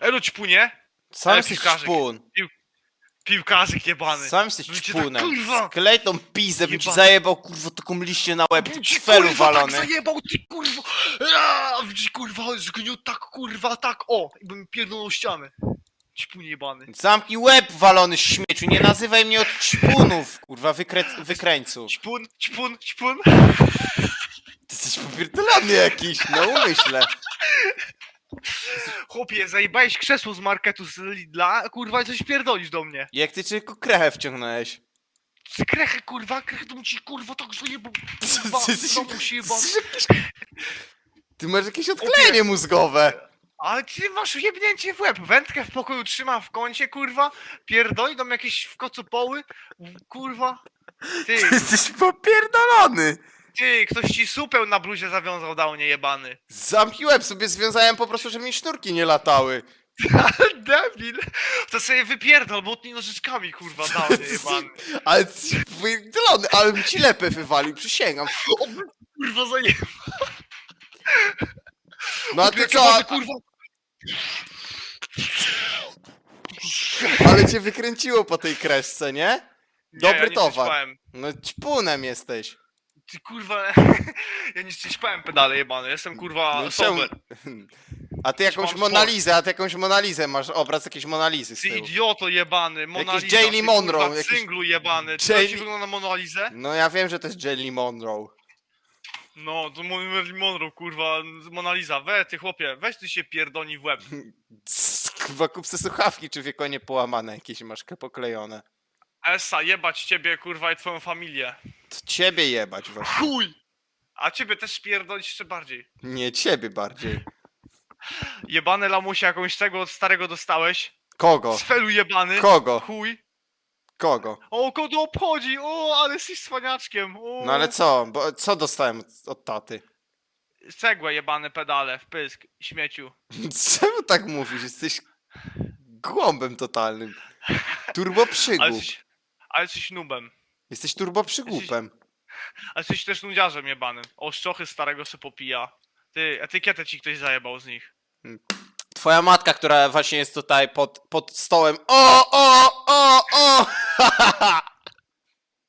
Elo ćpunie, Sam jesteś piłkarzyk. szpun. piłkarzyk jebany. Sam jesteś cię szpunem. tak, kurwa! Sklej tą pizę, bym ci Jebany. zajebał kurwa taką liście na łeb, Bym ci, cfelu kurwa, walony. tak zajebał, ty kurwa! Aaa, bym ci kurwa zgniótł tak kurwa, tak o! I bym pierdolnął ścianę. Ćpunie jebany. Zamknij łeb walony śmieciu, nie nazywaj mnie od szpunów, kurwa, wykrę... wykręcu. Ćpun, ćpun, ćpun. Ty jesteś popierdolony jakiś, no umyślę. Chłopie, zajebałeś krzesło z marketu z Lidla, kurwa, i coś pierdolisz do mnie. Jak ty tylko krechę wciągnąłeś. Ty krechę, kurwa, krechę to ci kurwa tak zajebał. Kurwa, Ty ty jebany. jesteś jakiś- Ty masz jakieś odklejenie mózgowe. Ale ty masz jebnięcie w łeb. Wędkę w pokoju trzyma w kącie, kurwa. Pierdoli do mnie jakieś w kocopoły. Kurwa. Ty, Ty jesteś popierdolony. Ty, ktoś ci supeł na bluzie zawiązał, dał nie jebany. Zamknij łeb, sobie związałem po prostu, żeby mi sznurki nie latały. Debil. To sobie wypierdol, bo ty nożyczkami, kurwa, dał nie jebany. Ale jesteś popierdolony, ale bym ci lepę wywalił, przysięgam. Kurwa, zajebał. No a ty co, a- kurwa. ale cię wykręciło po tej kresce, nie? Nie, Dobry nie towar. ściśpałem. No ćpunem jesteś. Ty kurwa, ja nie ściśpałem pedale jebany, jestem kurwa No czemu- sober. A ty jakąś mam. Monalizę, a ty jakąś Monalizę masz, obraz jakiejś Monalizy z Ty tyłu. idioto jebany, Mona Jakiś Lisa, Jaylee ty, Monroe, kurwa, jakiś- cynglu jebany. Czy to ci wygląda na Monalizę? No ja wiem, że to jest Jelly Monroe. No, to Mon- Marilyn Monroe, kurwa, Mona Lisa. We, ty chłopie, weź ty się pierdoni w łeb. Kurwa, kup se słuchawki, czy wiekonie połamane jakieś masz poklejone. Esa, jebać ciebie, kurwa, i twoją familię. Ciebie jebać właśnie. Chuj! A ciebie też pierdolić jeszcze bardziej. Nie, ciebie bardziej. Jebany lamusie, jakąś tego od starego dostałeś. Kogo? Z felu jebany. Kogo? Chuj. Kogo? O, kogo obchodzi? O, ale jesteś cwaniaczkiem. O. No ale co? Bo co dostałem od, od taty? Cegłe jebane pedale, w pysk, śmieciu. Czemu tak mówisz? Jesteś głąbem totalnym. Turbo Ale jesteś, ale jesteś nubem. Jesteś turbo przygłupem. Ale jesteś też nudziarzem jebanym. O, szczochy starego se popija. Ty, etykietę ci ktoś zajebał z nich. Twoja matka, która właśnie jest tutaj pod, pod stołem. O, o, o, o!